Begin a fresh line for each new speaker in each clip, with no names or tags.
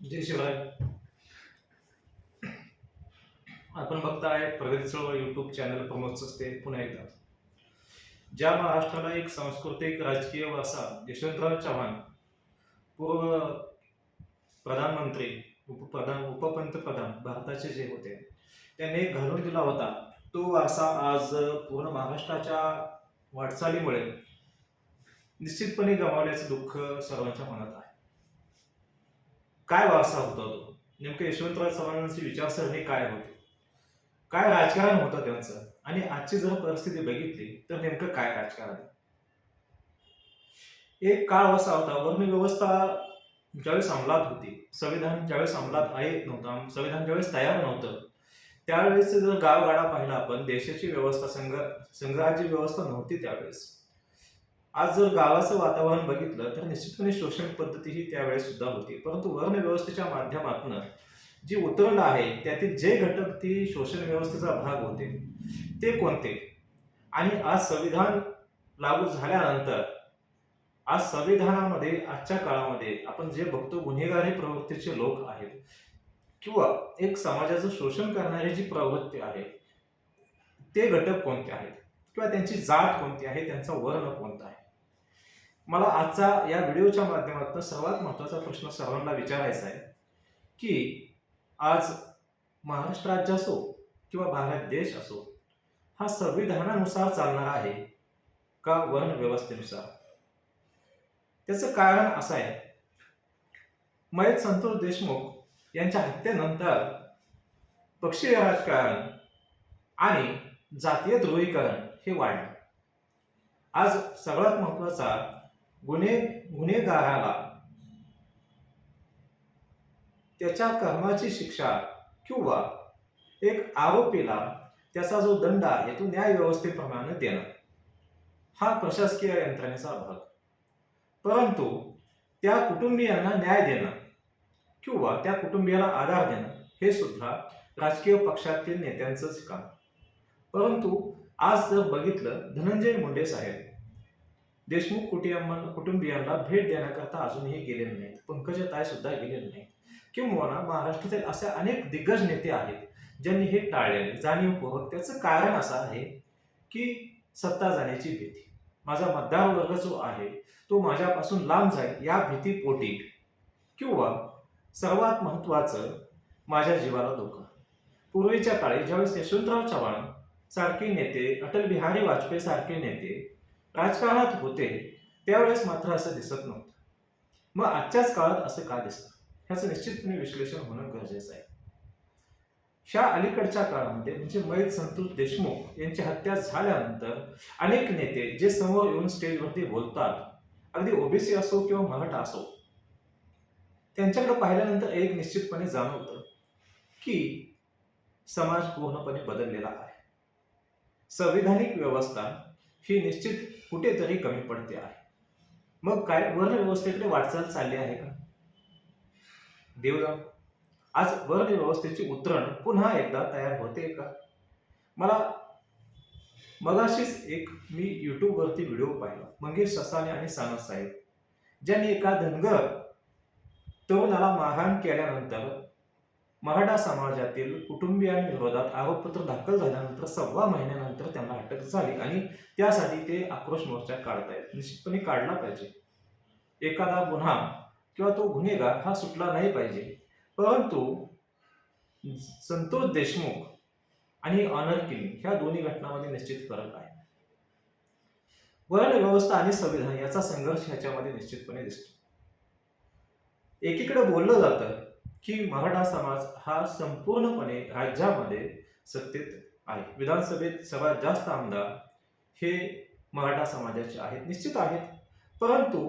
जय शिवराय. आपण बघताय प्रगती चळवळ युट्यूब चॅनल प्रमोद असते पुन्हा एकदा. ज्या महाराष्ट्राला एक सांस्कृतिक राजकीय वारसा यशवंतराव चव्हाण पूर्व प्रधानमंत्री उपप्रधान उपपंतप्रधान भारताचे जे होते त्यांनी घालून दिला होता. तो वारसा आज पूर्ण महाराष्ट्राच्या वाटचालीमुळे निश्चितपणे गमावल्याचं दुःख सर्वांच्या मनात आहे. काय वारसा होता तो? नेमकं यशवंतराव चव्हाणांची विचारसरणी काय होती? काय राजकारण होतं त्यांचं? आणि आजची जर परिस्थिती बघितली तर नेमकं काय राजकारण एक काळ असा होता वर्णव्यवस्था ज्यावेळेस अंमलात होती संविधान ज्यावेळेस अंमलात आहे नव्हतं संविधान ज्यावेळेस तयार नव्हतं त्यावेळेस जर गावगाडा पाहिला आपण देशाची व्यवस्था संघ संघराज्य व्यवस्था नव्हती त्यावेळेस. आज जर गावाचं वातावरण बघितलं तर निश्चितपणे शोषण पद्धती ही त्यावेळेस सुद्धा होती. परंतु वर्णव्यवस्थेच्या माध्यमातून जी उतरंड आहे त्यातील जे घटक ती शोषण व्यवस्थेचा भाग होते ते कोणते? आणि आज संविधान लागू झाल्यानंतर आज संविधानामध्ये आजच्या काळामध्ये आपण जे बघतो गुन्हेगारी प्रवृत्तीचे लोक आहेत. किंवा एक समाजाचं शोषण करणारी जी प्रवृत्ती आहे ते घटक कोणते आहेत? किंवा त्यांची जात कोणती आहे त्यांचा वर्ण कोणता आहे? मला आजचा या व्हिडिओच्या माध्यमातून सर्वात महत्त्वाचा प्रश्न सर्वांना विचारायचा आहे की आज महाराष्ट्र राज्य असो किंवा भारत देश असो हा संविधानानुसार चालणार आहे का वर्ण व्यवस्थेनुसार? त्याचं कारण असं आहे मयत संतोष देशमुख यांच्या हत्येनंतर पक्षीय राजकारण आणि जातीय ध्रुवीकरण हे वाढलं. आज सगळ्यात महत्त्वाचा गुन्हे गुन्हेगाराला त्याच्या कर्माची शिक्षा किंवा एक आरोपीला त्याचा जो दंड आहे तो न्याय व्यवस्थेप्रमाणे देणं. हा प्रशासकीय यंत्रणेचा भाग. परंतु त्या कुटुंबियांना न्याय देणं किंवा त्या कुटुंबियाला आधार देणं हे सुद्धा राजकीय पक्षातील नेत्यांचंच काम. परंतु आज जर बघितलं धनंजय मुंडे साहेब देशमुख कुटुंबांना कुटुंबियांना भेट देण्याकरता अजूनही गेलेले नाहीत पंकजा सुद्धा गेलेले नाहीत. किंवा महाराष्ट्रातील असे अनेक दिग्गज नेते आहेत ज्यांनी हे टाळलेले जाणीवपूर्वक त्याचं कारण असं आहे की सत्ता जाण्याची भीती. माझा मतदार वर्ग जो आहे तो माझ्यापासून लांब जाईल या भीतीपोटी किंवा सर्वात महत्त्वाचं माझ्या जीवाला धोका. पूर्वीच्या काळी ज्यावेळेस यशवंतराव चव्हाण सारखे नेते अटल बिहारी वाजपेयी सारखे नेते राजकारणात होते त्यावेळेस मात्र असं दिसत नव्हतं. मग आजच्याच काळात असं का दिसतं? ह्याचं निश्चितपणे विश्लेषण होणं गरजेचं आहे. शा अलीकडच्या काळामध्ये म्हणजे मयत संतोष देशमुख यांची हत्या झाल्यानंतर अनेक नेते जे समोर येऊन स्टेजवरती बोलतात अगदी ओबीसी असो किंवा मराठा असो त्यांच्याकडे पाहिल्यानंतर एक निश्चितपणे जाणवतं की समाज पूर्णपणे बदललेला आहे. संविधानिक व्यवस्था ही निश्चित कुठेतरी कमी पडते आहे. मग काय? वर्ण व्यवस्थेकडे वाटचाल चालली आहे का? देवराव आज वर्ण व्यवस्थेची उतरण पुन्हा एकदा तयार होते का? मला मगाशीच एक मी यूट्यूबवरती व्हिडिओ पाहिला. मंगेश ससाने आणि सानस साहेब. ज्यांनी एका धनगर तरुणाला मारहाण केल्यानंतर मराठा समाजातील कुटुंबियांविरोधात आरोपपत्र दाखल झाल्यानंतर सव्वा महिन्यानंतर त्यांना अटक झाली आणि त्यासाठी ते आक्रोश मोर्चा काढतायत. निश्चितपणे काढला पाहिजे. एखादा गुन्हा किंवा तो गुन्हेगार हा सुटला नाही पाहिजे. परंतु संतोष देशमुख आणि ऑनर किलिंग ह्या दोन्ही घटनांमध्ये निश्चित फरक आहे. वर्ण व्यवस्था आणि संविधान याचा संघर्ष ह्याच्यामध्ये निश्चितपणे दिसतो. एकीकडे बोललं जातं की मराठा समाज हा संपूर्णपणे राज्यामध्ये सत्तेत आहे. विधानसभेत सर्वात जास्त आमदार हे मराठा समाजाचे आहेत निश्चित आहेत. परंतु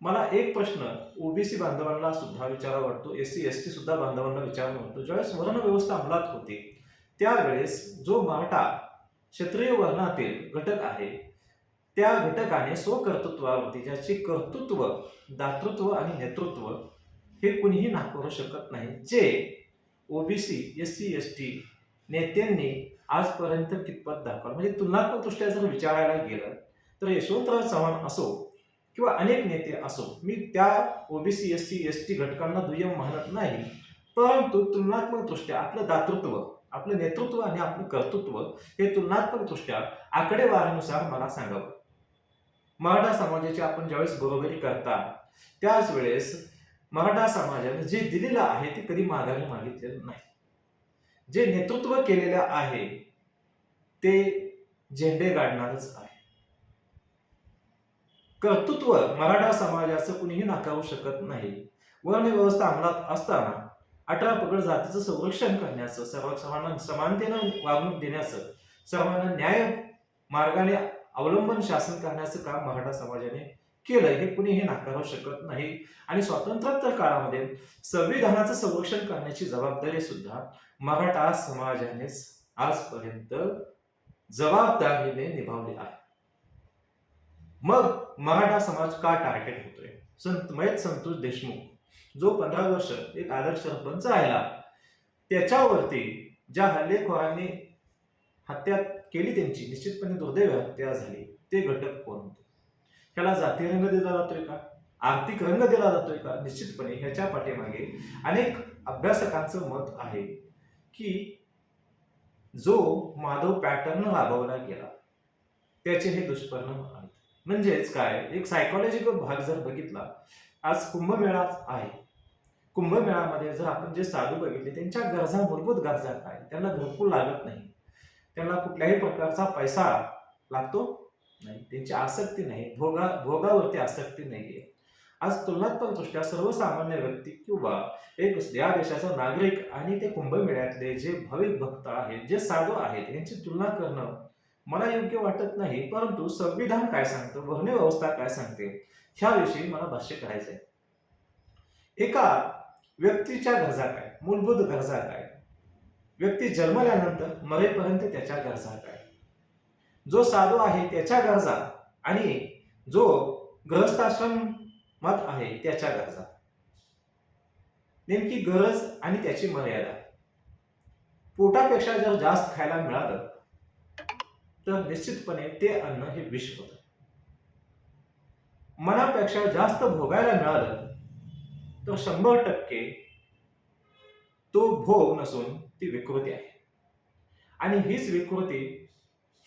मला एक प्रश्न ओबीसी बांधवांना सुद्धा विचारा वाटतो एस सी एस टी सुद्धा बांधवांना विचारणं वाटतो. ज्यावेळेस वर्णव्यवस्था अंमलात होती त्यावेळेस जो मराठा क्षत्रिय वर्णातील घटक आहे त्या घटकाने स्वकर्तृत्वावरती ज्याचे कर्तृत्व दातृत्व आणि नेतृत्व हे कुणीही नाकारू शकत नाही. जे OBC S C S T नेत्यांनी आजपर्यंत कितपत दाखवलं? म्हणजे तुलनात्मक दृष्ट्या जर विचारायला गेलं तर यशवंतराव चव्हाण असो किंवा अनेक नेते असो मी त्या OBC S C S T घटकांना दुय्यम मानत नाही. परंतु तुलनात्मक दृष्ट्या आपलं दातृत्व आपलं नेतृत्व आणि आपलं कर्तृत्व हे तुलनात्मक दृष्ट्या आकडेवारीनुसार मला सांगावं. मराठा समाजाची आपण ज्यावेळेस बरोबरी करता त्याच वेळेस मराठा समाजाने जे दिलेलं आहे ते कधी माघारी मागितलेलं नाही. जे नेतृत्व केलेलं आहे ते झेंडे गाडणारच आहे. कर्तृत्व मराठा समाजाचं कुणीही नाकारू शकत नाही. वर्णव्यवस्था अंमलात असताना अठरा पगड जातीचं संरक्षण करण्याचं सर्व सर्वांना समानतेनं वागणूक देण्याचं सर्वांना न्याय मार्गाने अवलंबन शासन करण्याचं काम मराठा समाजाने केलं हे कुणीही नाकारू शकत नाही. आणि स्वातंत्र्योत्तर काळामध्ये संविधानाचं संरक्षण करण्याची जबाबदारी सुद्धा मराठा समाजानेच आजपर्यंत जबाबदारीने निभावली आहे. मग मराठा समाज का टार्गेट होतोय? संत मयत संतोष देशमुख जो पंधरा वर्ष एक आदर्श सरपंच राहिला त्याच्यावरती ज्या हल्लेखोरांनी हत्या केली त्यांची निश्चितपणे दुर्दैव हत्या झाली ते घटक कोण होते? ह्याला जाती रंग दिला जातोय का? आर्थिक रंग दिला जातोय का? निश्चितपणे ह्याच्या पाठीमागे अनेक अभ्यासकांचं मत आहे की जो माधव पॅटर्न राबवला गेला त्याचे हे दुष्परिणाम आहेत. म्हणजेच काय? एक सायकोलॉजिकल भाग जर बघितला आज कुंभमेळा आहे. कुंभमेळामध्ये जर आपण जे साधू बघितले त्यांच्या गरजा मूलभूत गरजा काय? त्यांना भरपूर लागत नाही. त्यांना कुठल्याही प्रकारचा पैसा लागतो नाही त्यांची आसक्ती नाही भोगा भोगावरती आसक्ती नाही आहे आज तुलनात्मक दृष्ट्या सर्वसामान्य व्यक्ती किंवा एक या देशाचा नागरिक आणि ते कुंभमेळ्यातले जे भाविक भक्त आहेत जे साधू आहेत यांची तुलना करणं मला योग्य वाटत नाही परंतु संविधान काय सांगतं वर्ण व्यवस्था काय सांगते ह्याविषयी मला भाष्य करायचं आहे एका व्यक्तीच्या गरजा काय मूलभूत गरजा काय? व्यक्ती जन्मल्यानंतर मरेपर्यंत त्याच्या गरजा काय? जो साधू आहे त्याच्या गरजा आणि जो मत आहे त्याच्या गरजा. नेमकी गरज आणि त्याची मर्यादा. पोटापेक्षा जर जास्त खायला मिळालं तर निश्चितपणे ते अन्न हे विष होतं. मनापेक्षा जास्त भोगायला मिळालं तर शंभर टक्के तो भोग नसून ती विकृती आहे. आणि हीच विकृती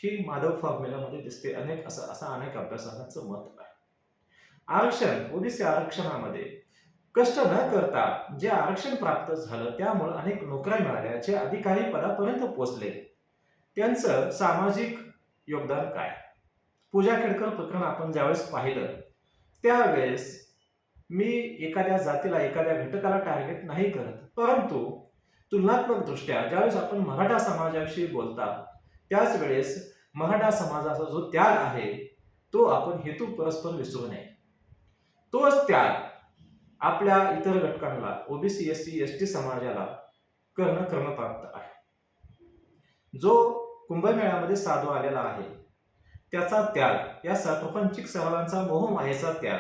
ही माधव फॉर्म्युलामध्ये दिसते अनेक असं असा अनेक अभ्यासकांचं मत आहे. आरक्षण ओबीसी आरक्षणामध्ये कष्ट न करता जे आरक्षण प्राप्त झालं त्यामुळे अनेक नोकऱ्या मिळाल्या जे अधिकारी पदापर्यंत पोहोचले. त्यांचं सामाजिक योगदान काय? पूजा खेडकर प्रकरण आपण ज्यावेळेस पाहिलं त्यावेळेस मी एखाद्या जातीला एखाद्या घटकाला टार्गेट नाही करत परंतु तुलनात्मक दृष्ट्या ज्यावेळेस आपण मराठा समाजाविषयी बोलता त्याच वेळेस मराठा समाजाचा जो त्याग आहे तो आपण हेतू परस्पर विसरू नये. तोच त्याग आपल्या इतर घटकांना OBC S C S T समाजाला करणं क्रमप्राप्त आहे. जो कुंभमेळ्यामध्ये साधू आलेला आहे त्याचा त्याग या सर्वपंचिक सर्वांचा मोहमायेचा त्याग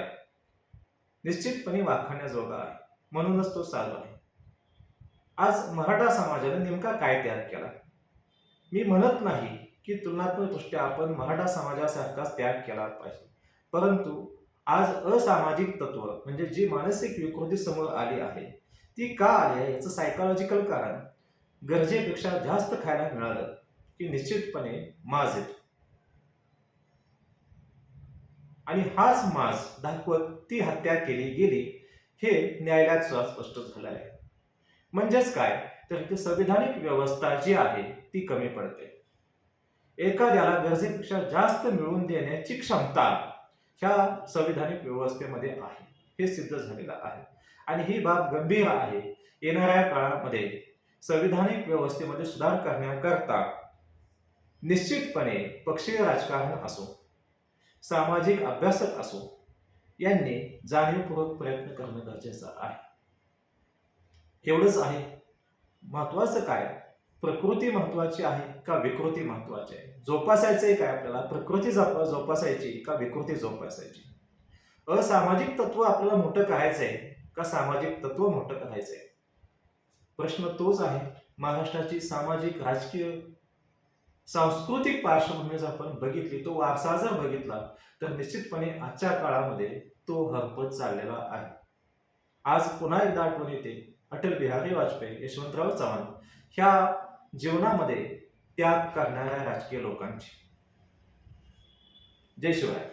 निश्चितपणे वाखाण्याजोगा आहे. म्हणूनच तो साधू आहे. आज मराठा समाजाने नेमका काय त्याग केला? मी म्हणत नाही की तुलनात्मक दृष्ट्या आपण मराठा समाजासारखाच त्याग केला पाहिजे. परंतु आज असामाजिक तत्व म्हणजे जी मानसिक विकृती समोर आली आहे ती का आली आहे याचं सायकोलॉजिकल कारण गरजेपेक्षा जास्त खायला मिळालं की निश्चितपणे माज येतो आणि हाच माज दाखवत ती हत्या केली गेली हे न्यायालयात सुद्धा स्पष्ट झालं आहे. म्हणजेच काय? तर ती संविधानिक व्यवस्था जी आहे ती कमी पडते. एखाद्याला गरजेपेक्षा जास्त मिळवून देण्याची क्षमता ह्या संविधानिक व्यवस्थेमध्ये आहे. हे सिद्ध झालेलं आहे. आणि ही बाब गंभीर आहे. येणाऱ्या काळामध्ये संविधानिक व्यवस्थेमध्ये सुधार करण्याकरता निश्चितपणे पक्षीय राजकारण असो सामाजिक अभ्यासक असो यांनी जाणीवपूर्वक प्रयत्न करणं गरजेचं आहे. एवढंच आहे. महत्वाचं काय? प्रकृती महत्वाची आहे का विकृती महत्वाची आहे? जोपासायचंय काय आपल्याला. प्रकृती जोपासायची का विकृती जोपासायची? असामाजिक तत्व आपल्याला मोठं करायचंय का सामाजिक तत्व मोठं करायचंय? प्रश्न तोच आहे. महाराष्ट्राची सामाजिक राजकीय सांस्कृतिक पार्श्वभूमी जर आपण बघितली तो वारसा जर बघितला तर निश्चितपणे आजच्या काळामध्ये तो हरपत चाललेला आहे. आज पुन्हा एकदा आठवण येते. अटल बिहारी वाजपेयी यशवंतराव चव्हाण. ह्या जीवनामध्ये त्याग करणाऱ्या राजकीय लोकांची. जय शिवराय.